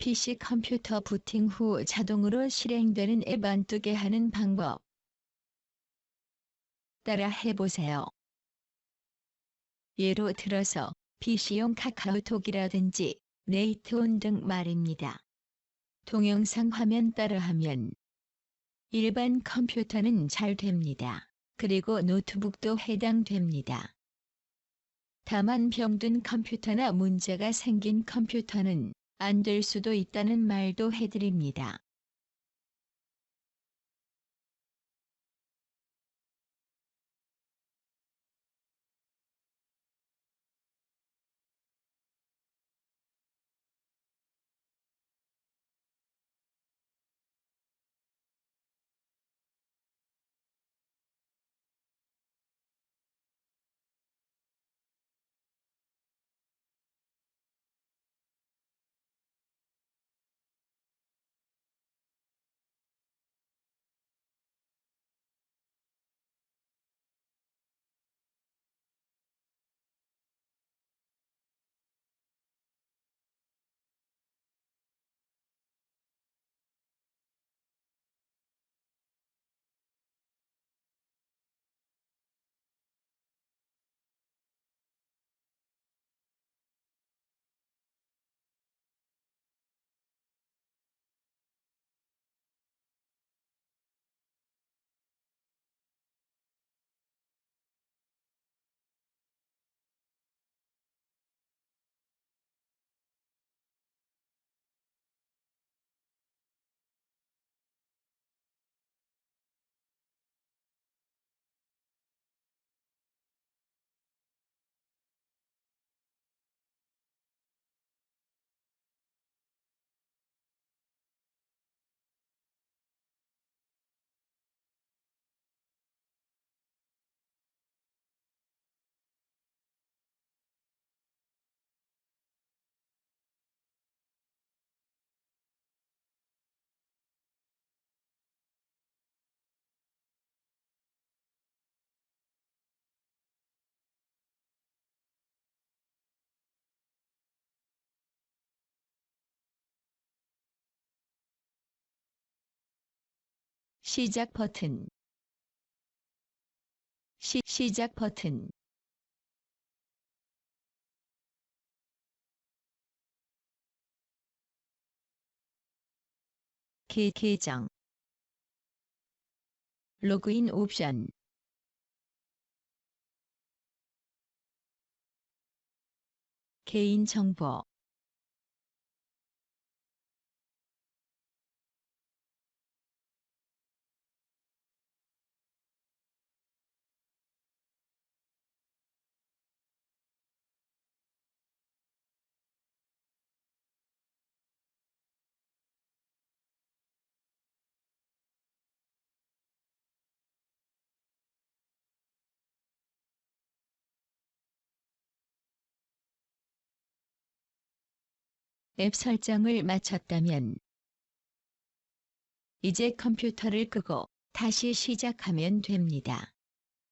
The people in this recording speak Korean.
PC 컴퓨터 부팅 후 자동으로 실행되는 앱 안 뜨게 하는 방법. 따라 해보세요. 예로 들어서 PC용 카카오톡이라든지 네이트온 등 말입니다. 동영상 화면 따라하면 일반 컴퓨터는 잘 됩니다. 그리고 노트북도 해당됩니다. 다만 병든 컴퓨터나 문제가 생긴 컴퓨터는 안 될 수도 있다는 말도 해드립니다. 시작 버튼. 시, 시작 버튼. 계, 계정 로그인 옵션. 개인정보 앱 설정을 마쳤다면 이제 컴퓨터를 끄고 다시 시작하면 됩니다.